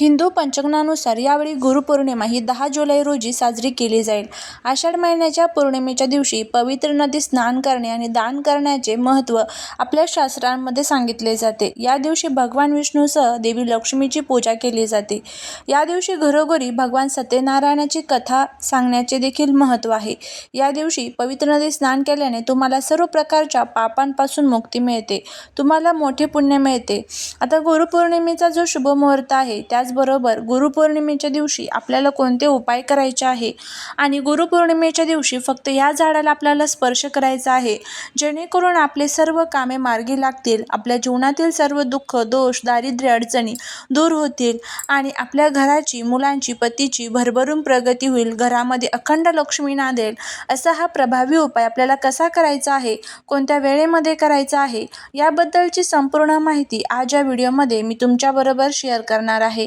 हिंदू पंचांगानुसार यावेळी गुरुपौर्णिमा ही दहा जुलै रोजी साजरी केली जाईल. आषाढ महिन्याच्या पौर्णिमेच्या दिवशी पवित्र नदी स्नान करणे आणि दान करण्याचे महत्त्व आपल्या शास्त्रांमध्ये सांगितले जाते. या दिवशी भगवान विष्णूसह देवी लक्ष्मीची पूजा केली जाते. या दिवशी घरोघरी भगवान सत्यनारायणाची कथा सांगण्याचे देखील महत्त्व आहे. या दिवशी पवित्र नदी स्नान केल्याने तुम्हाला सर्व प्रकारच्या पापांपासून मुक्ती मिळते. तुम्हाला मोठे पुण्य मिळते. आता गुरुपौर्णिमेचा जो शुभ मुहूर्त आहे त्याचबरोबर गुरुपौर्णिमेच्या दिवशी आपल्याला कोणते उपाय करायचे आहे? आणि गुरुपौर्णिमेच्या दिवशी फक्त या झाडाला आपल्याला स्पर्श करायचा आहे जेणेकरून आपले सर्व कामे मार्गी लागतील आपल्या जीवनातील सर्व दुःख दोष दारिद्र्य अडचणी दूर होतील आणि आपल्या घराची मुलांची पतीची भरभरून प्रगती होईल घरामध्ये अखंड लक्ष्मी नांदेल असा हा प्रभावी उपाय आपल्याला कसा करायचा आहे? कोणत्या वेळेमध्ये करायचा आहे? याबद्दलची संपूर्ण माहिती आज या व्हिडिओमध्ये मी तुमच्याबरोबर शेअर करणार आहे.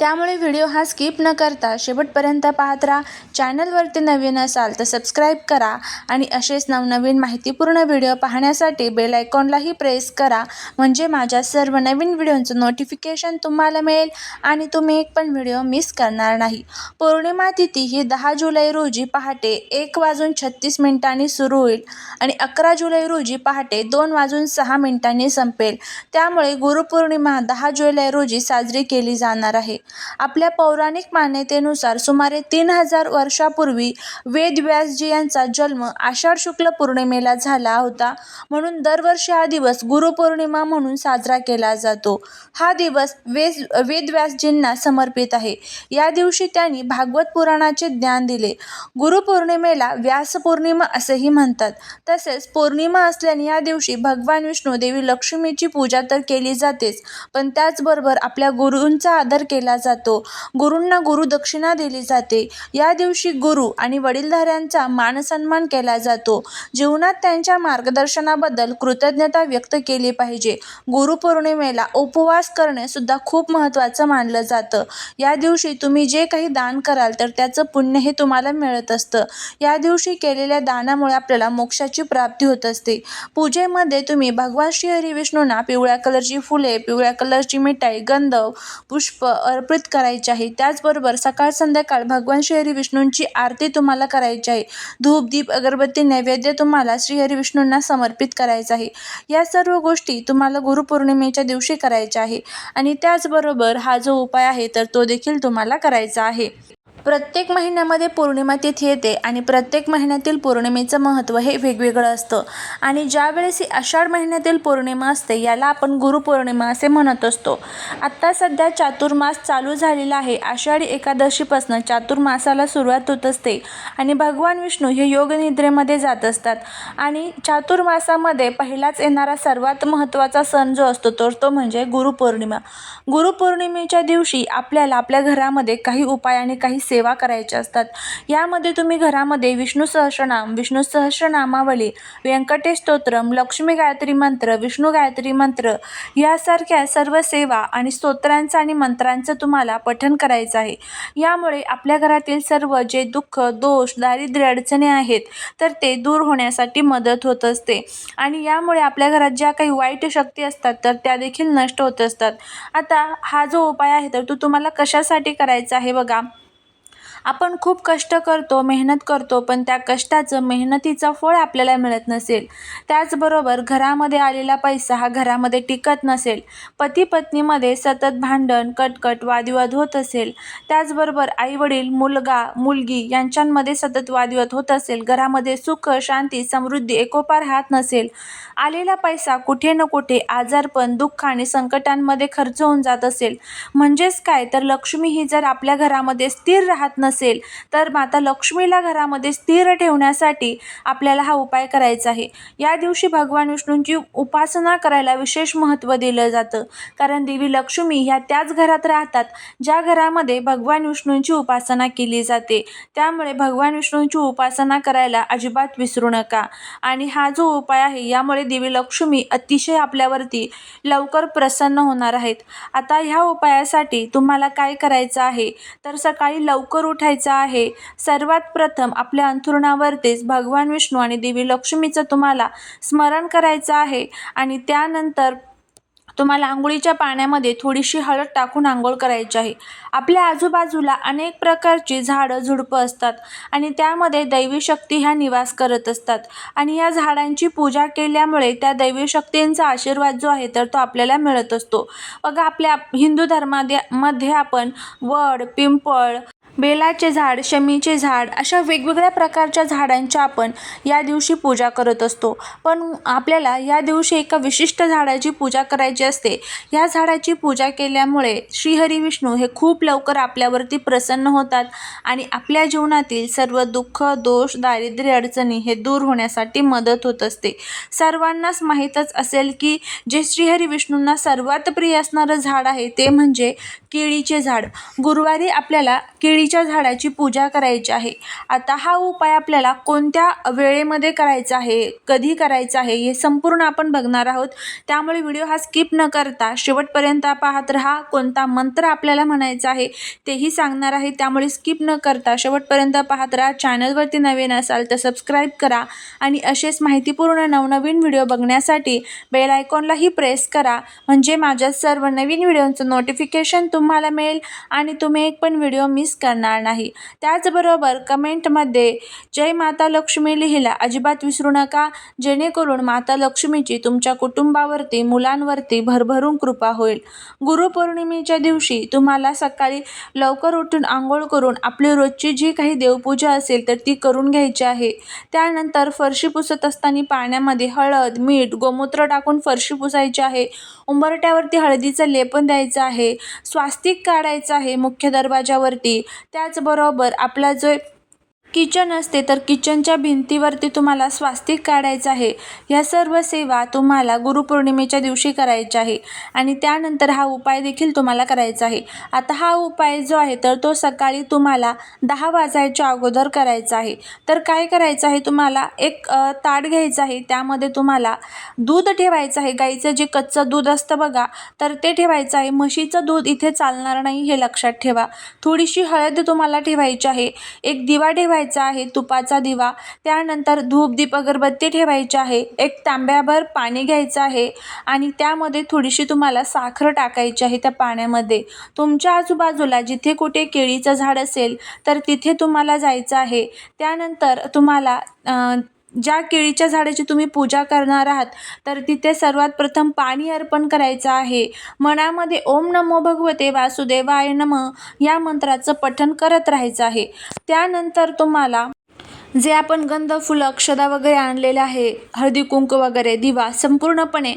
त्यामुळे व्हिडिओ हा स्किप न करता शेवटपर्यंत पाहत राहा. चॅनलवरती नवीन असाल तर सबस्क्राईब करा आणि असेच नवनवीन माहितीपूर्ण व्हिडिओ पाहण्यासाठी बेल आयकॉनलाही प्रेस करा. म्हणजे माझ्या सर्व नवीन व्हिडिओंचं नोटिफिकेशन तुम्हाला मिळेल आणि तुम्ही एक पण व्हिडिओ मिस करणार नाही. पौर्णिमा तिथी ही दहा जुलै रोजी पहाटे एक वाजून छत्तीस मिनिटांनी सुरू होईल आणि अकरा जुलै रोजी पहाटे दोन वाजून सहा मिनिटांनी संपेल. त्यामुळे गुरुपौर्णिमा दहा जुलै रोजी साजरी केली जाणार आहे. आपल्या पौराणिक मान्यतेनुसार सुमारे तीन हजार वर्षापूर्वी वेदव्यासजी यांचा जन्म आषाढ शुक्ल पौर्णिमेला झाला होता. म्हणून दरवर्षी हा दिवस गुरुपौर्णिमा म्हणून साजरा केला जातो. हा दिवस वेद वेदव्यासजींना समर्पित आहे. या दिवशी त्यांनी भागवत पुराणाचे ज्ञान दिले. गुरुपौर्णिमेला व्यासपौर्णिमा असेही म्हणतात. तसेच पौर्णिमा असल्याने या दिवशी भगवान विष्णू देवी लक्ष्मीची पूजा तर केली जातेच. पण त्याचबरोबर आपल्या गुरूंचा आदर केला केला जातो. गुरूंना गुरुदक्षिणा दिली जाते. या दिवशी गुरु आणि वडीलधाऱ्यांचा मानसन्मान केला जातो. जीवनात त्यांच्या मार्गदर्शनाबद्दल कृतज्ञता व्यक्त केली पाहिजे. गुरुपौर्णिमेला उपवास करणे सुद्धा खूप महत्त्वाचं मानलं जातं. या दिवशी तुम्ही जे काही दान कराल तर त्याचं पुण्य हे तुम्हाला मिळत असतं. या दिवशी केलेल्या दानामुळे आपल्याला मोक्षाची प्राप्ती होत असते. पूजेमध्ये तुम्ही भगवान श्री हरी विष्णूंना पिवळ्या कलरची फुले पिवळ्या कलरची मिठाई गंध पुष्प अर्पित करायचे आहे. त्याचबरोबर सकाळ संध्याकाळ भगवान श्रीहरी विष्णूंची आरती तुम्हाला करायची आहे. धूप दीप अगरबत्ती नैवेद्य तुम्हाला श्रीहरी विष्णूंना समर्पित करायचं आहे. या सर्व गोष्टी तुम्हाला गुरुपौर्णिमेच्या दिवशी करायच्या आहे. आणि त्याचबरोबर हा जो उपाय आहे तर तो देखील तुम्हाला करायचा आहे. प्रत्येक महिन्यामध्ये पौर्णिमा तिथी येते आणि प्रत्येक महिन्यातील पौर्णिमेचं महत्त्व हे वेगवेगळं असतं. आणि ज्यावेळेस ही आषाढ महिन्यातील पौर्णिमा असते याला आपण गुरुपौर्णिमा असे म्हणत असतो. आत्ता सध्या चातुर्मास चालू झालेला आहे. आषाढी एकादशीपासून चातुर्मासाला सुरुवात होत असते आणि भगवान विष्णू हे योगनिद्रेमध्ये जात असतात. आणि चातुर्मासामध्ये पहिलाच येणारा सर्वात महत्त्वाचा सण जो असतो तर तो म्हणजे गुरुपौर्णिमा. गुरुपौर्णिमेच्या दिवशी आपल्याला आपल्या घरामध्ये काही उपाय आणि काही सेवा सेवा करायच्या असतात. यामध्ये तुम्ही घरामध्ये विष्णू सहस्रनाम विष्णू सहस्रनामावली व्यंकटेश स्तोत्रम लक्ष्मी गायत्री मंत्र विष्णू गायत्री मंत्र यासारख्या सर्व सेवा आणि स्तोत्रांचं आणि मंत्रांचं तुम्हाला पठण करायचं आहे. यामुळे आपल्या घरातील सर्व जे दुःख दोष दारिद्र्य अडचणी आहेत तर ते दूर होण्यासाठी मदत होत असते. आणि यामुळे आपल्या घरात ज्या काही वाईट शक्ती असतात तर त्या देखील नष्ट होत असतात. आता हा जो उपाय आहे तर तो तुम्हाला कशासाठी करायचा आहे बघा. आपण खूप कष्ट करतो मेहनत करतो पण त्या कष्टाचं मेहनतीचं फळ आपल्याला मिळत नसेल. त्याचबरोबर घरामध्ये आलेला पैसा हा घरामध्ये टिकत नसेल. पती पत्नीमध्ये सतत भांडण कटकट वादविवाद होत असेल. त्याचबरोबर आईवडील मुलगा मुलगी यांच्यामध्ये सतत वादविवाद होत असेल. घरामध्ये सुख शांती समृद्धी एकोपार राहत नसेल. आलेला पैसा कुठे न कुठे आजारपण दुःख आणि संकटांमध्ये खर्च होऊन जात असेल. म्हणजेच काय? तर लक्ष्मी ही जर आपल्या घरामध्ये स्थिर राहत नसेल असेल तर माता लक्ष्मीला घरामध्ये स्थिर ठेवण्यासाठी आपल्याला हा उपाय करायचा आहे. या दिवशी भगवान विष्णूंची उपासना करायला विशेष महत्त्व दिलं जातं. कारण देवी लक्ष्मी ह्या त्याच घरात राहतात ज्या घरामध्ये भगवान विष्णूंची उपासना केली जाते. त्यामुळे भगवान विष्णूंची उपासना करायला अजिबात विसरू नका. आणि हा जो उपाय आहे यामुळे देवी लक्ष्मी अतिशय आपल्यावरती लवकर प्रसन्न होणार आहेत. आता ह्या उपायासाठी तुम्हाला काय करायचं आहे? तर सकाळी लवकर उठा उठायचं आहे. सर्वात प्रथम आपल्या अंथरुणावरतीच भगवान विष्णू आणि देवी लक्ष्मीचं तुम्हाला स्मरण करायचं आहे. आणि त्यानंतर तुम्हाला आंघोळीच्या पाण्यामध्ये थोडीशी हळद टाकून आंघोळ करायची आहे. आपल्या आजूबाजूला अनेक प्रकारची झाडं झुडपं असतात आणि त्यामध्ये दैवी शक्ती ह्या निवास करत असतात. आणि या झाडांची पूजा केल्यामुळे त्या दैवी शक्तींचा आशीर्वाद जो आहे तर तो आपल्याला मिळत असतो. बघा आपल्या हिंदू धर्मामध्ये मध्ये आपण वड पिंपळ बेलाचे झाड शमीचे झाड अशा वेगवेगळ्या प्रकारच्या झाडांच्या आपण या दिवशी पूजा करत असतो. पण आपल्याला या दिवशी एका विशिष्ट झाडाची पूजा करायची असते. या झाडाची पूजा केल्यामुळे श्रीहरी विष्णू हे खूप लवकर आपल्यावरती प्रसन्न होतात आणि आपल्या जीवनातील सर्व दुःख दोष दारिद्र्य अडचणी हे दूर होण्यासाठी मदत होत असते. सर्वांनाच माहीतच असेल की जे श्रीहरी विष्णूंना सर्वात प्रिय असणारं झाड आहे ते म्हणजे केळीचे झाड. गुरुवारी आपल्याला केळीच्या झाडाची पूजा करायची आहे. आता हा उपाय आपल्याला कोणत्या वेळेमध्ये करायचा आहे कधी करायचा आहे हे संपूर्ण आपण बघणार आहोत. त्यामुळे व्हिडिओ हा स्किप न करता शेवटपर्यंत पाहत राहा कोणता मंत्र आपल्याला म्हणायचा आहे तेही सांगणार आहे. त्यामुळे स्किप न करता शेवटपर्यंत पाहत राहा. चॅनलवरती नवीन असाल तर सबस्क्राईब करा आणि असेच माहितीपूर्ण नवनवीन व्हिडिओ बघण्यासाठी बेल आयकॉनलाही प्रेस करा. म्हणजे माझ्या सर्व नवीन व्हिडिओचं नोटिफिकेशन तुम्हाला मिळेल आणि तुम्ही एक पण व्हिडिओ मिस करणार नाही. त्याचबरोबर कमेंटमध्ये जय माता लक्ष्मी लिहिला अजिबात विसरू नका. जेणेकरून माता लक्ष्मीची तुमच्या कुटुंबावरती मुलांवरती भरभरून कृपा होईल. गुरुपौर्णिमेच्या दिवशी तुम्हाला सकाळी लवकर उठून आंघोळ करून आपली रोजची जी काही देवपूजा असेल तर ती करून घ्यायची आहे. त्यानंतर फरशी पुसत असताना पाण्यामध्ये हळद मीठ गोमूत्र टाकून फरशी पुसायची आहे. उंबरट्यावरती हळदीचं लेपन द्यायचं आहे. स्वास्तिक काढायचं आहे मुख्य दरवाजावरती. त्याचबरोबर आपला जो किचन असते तर किचनच्या भिंतीवरती तुम्हाला स्वास्तिक काढायचं आहे. ह्या सर्व सेवा तुम्हाला गुरुपौर्णिमेच्या दिवशी करायच्या आहे आणि त्यानंतर हा उपाय देखील तुम्हाला करायचा आहे. आता हा उपाय जो आहे तर तो सकाळी तुम्हाला दहा वाजायच्या अगोदर करायचा आहे. तर काय करायचं आहे तुम्हाला एक ताट घ्यायचं आहे. त्यामध्ये तुम्हाला दूध ठेवायचं आहे. गाईचं जे कच्चं दूध असतं बघा तर ते ठेवायचं आहे. म्हशीचं दूध इथे चालणार नाही हे लक्षात ठेवा. थोडीशी हळद तुम्हाला ठेवायची आहे. एक दिवा ठेवायचा आहे तुपाचा दिवा. त्यानंतर धूप दीप अगरबत्ती ठेवायची आहे. एक तांब्याभर पाणी घ्यायचं आहे आणि त्यामध्ये थोडीशी तुम्हाला साखर टाकायची आहे त्या पाण्यामध्ये. तुमच्या आजूबाजूला जिथे कुठे केळीचं झाड असेल तर तिथे तुम्हाला जायचं आहे. त्यानंतर तुम्हाला ज्या केळीच्या झाडाची तुम्ही पूजा करणार आहात तर तिथे सर्वात प्रथम पाणी अर्पण करायचं आहे. मनामध्ये ओम नमो भगवते वासुदेवाय नम या मंत्राचं पठण करत राहायचं आहे. त्यानंतर तुम्हाला जे आपण गंध फुलं अक्षदा वगैरे आणलेले आहे हळदी कुंकू वगैरे दिवा संपूर्णपणे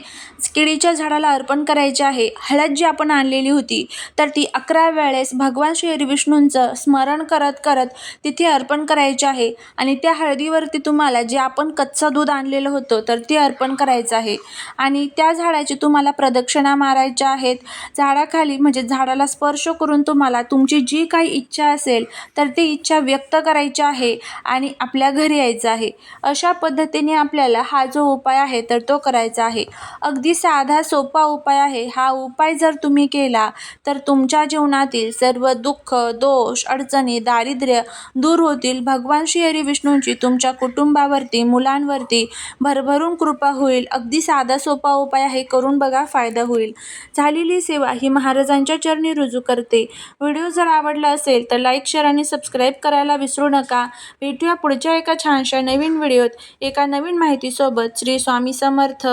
केळीच्या झाडाला अर्पण करायचे आहे. हळद जी आपण आणलेली होती तर ती अकरा वेळेस भगवान श्री विष्णूंचं स्मरण करत करत तिथे अर्पण करायचे आहे. आणि त्या हळदीवरती तुम्हाला जे आपण कच्चं दूध आणलेलं होतं तर ते अर्पण करायचं आहे. आणि त्या झाडाची तुम्हाला प्रदक्षिणा मारायच्या आहेत. झाडाखाली म्हणजे झाडाला स्पर्श करून तुम्हाला तुमची जी काही इच्छा असेल तर ती इच्छा व्यक्त करायची आहे. आणि आपल्या घरी यायचं आहे. अशा पद्धतीने आपल्याला हा जो उपाय आहे तर तो करायचा आहे. अगदी साधा सोपा उपाय आहे. हा उपाय जर तुम्ही केला तर तुमच्या जीवनातील सर्व दुःख दोष अडचणी दारिद्र्य दूर होतील. भगवान श्री हरी विष्णूंची तुमच्या कुटुंबावरती मुलांवरती भरभरून कृपा होईल. अगदी साधा सोपा उपाय आहे. करून बघा फायदा होईल. झालेली सेवा ही महाराजांच्या चरणी रुजू करते. व्हिडिओ जर आवडला असेल तर लाईक शेअर आणि सबस्क्राईब करायला विसरू नका. भेटूया पुढच्या एका छानशा नवीन व्हिडिओत एका नवीन माहितीसोबत श्री स्वामी समर्थ.